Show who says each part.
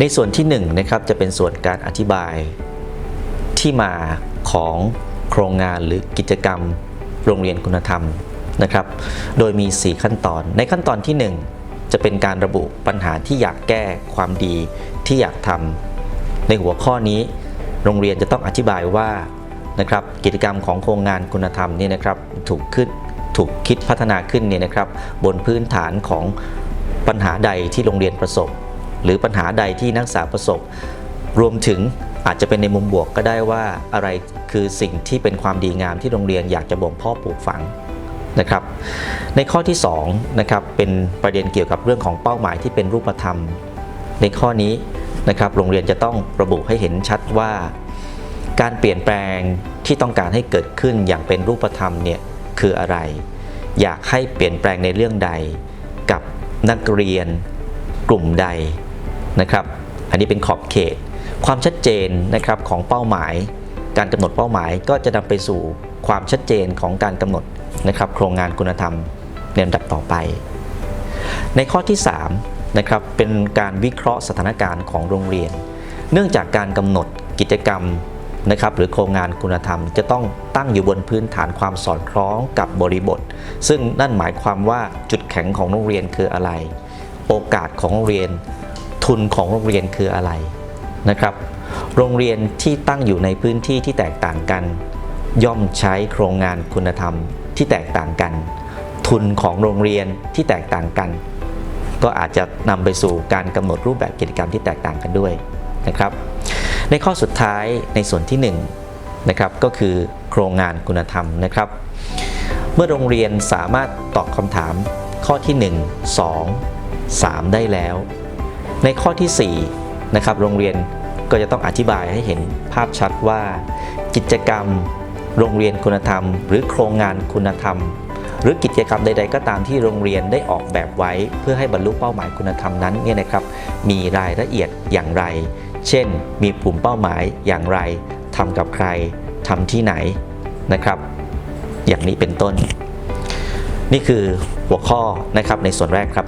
Speaker 1: ในส่วนที่1นะครับจะเป็นส่วนการอธิบาย ที่มาของโครงงานหรือกิจกรรม โรงเรียนคุณธรรมนะครับ โดยมี 4 ขั้นตอน ในขั้นตอนที่ 1 จะเป็นการระบุปัญหาที่อยากแก้ความดีที่อยากทำในหัวข้อนี้ โรงเรียนจะต้องอธิบายว่านะครับกิจกรรมของโครงงานคุณธรรมนี่นะครับถูกขึ้นถูกคิดพัฒนาขึ้นเนี่ยนะครับ บนพื้นฐานของปัญหาใดที่โรงเรียนประสบ หรือปัญหาใดที่นักศึกษาประสบ รวมถึงอาจจะเป็นในมุมบวกก็ได้ว่าอะไรคือสิ่งที่เป็นความดีงามที่โรงเรียนอยากจะบ่มเพาะปลูกฝังนะครับ ในข้อที่2นะครับเป็นประเด็นเกี่ยวกับเรื่องของเป้าหมายที่เป็นรูปธรรม ในข้อนี้นะครับโรงเรียนจะต้องระบุให้เห็นชัดว่า การเปลี่ยนแปลงที่ต้องการให้เกิดขึ้นอย่างเป็นรูปธรรมเนี่ยคืออะไร อยากให้เปลี่ยนแปลงในเรื่องใด กับนักเรียนกลุ่มใด นะครับ อันนี้เป็นขอบเขต ความชัดเจนนะครับของเป้าหมาย การกำหนดเป้าหมายก็จะนำไปสู่ความชัดเจนของการกำหนดนะครับ โครงงานคุณธรรมในลำดับต่อไป ในข้อที่3นะครับเป็นการวิเคราะห์สถานการณ์ของโรงเรียน เนื่องจากการกำหนดกิจกรรมนะครับหรือโครงงานคุณธรรมจะต้องตั้งอยู่บนพื้นฐานความสอดคล้องกับบริบท ซึ่งนั่นหมายความว่าจุดแข็งของโรงเรียนคืออะไร โอกาสของโรงเรียน ทุนของโรงเรียนคืออะไรนะครับ โรงเรียนที่ตั้งอยู่ในพื้นที่ที่แตกต่างกัน ย่อมใช้โครงงานคุณธรรมที่แตกต่างกัน ทุนของโรงเรียนที่แตกต่างกัน ก็อาจจะนำไปสู่การกำหนดรูปแบบกิจกรรมที่แตกต่างกันด้วยนะครับ ในข้อสุดท้ายในส่วนที่1นะครับก็คือโครงงานคุณธรรมนะครับ เมื่อโรงเรียนสามารถตอบคำถามข้อที่ 1 2 3 ได้แล้ว ในข้อที่4นะครับโรงเรียนก็จะต้องอธิบายให้เห็นภาพชัดว่า กิจกรรม โรงเรียนคุณธรรม หรือโครงงานคุณธรรม หรือกิจกรรมใด ๆ ก็ตามที่โรงเรียนได้ออกแบบไว้ เพื่อให้บรรลุเป้าหมายคุณธรรมนั้นเนี่ยนะครับ มีรายละเอียดอย่างไร เช่น มีกลุ่มเป้าหมายอย่างไรทำกับใครทำที่ไหนนะครับ อย่างนี้เป็นต้น นี่คือหัวข้อนะครับในส่วนแรกครับ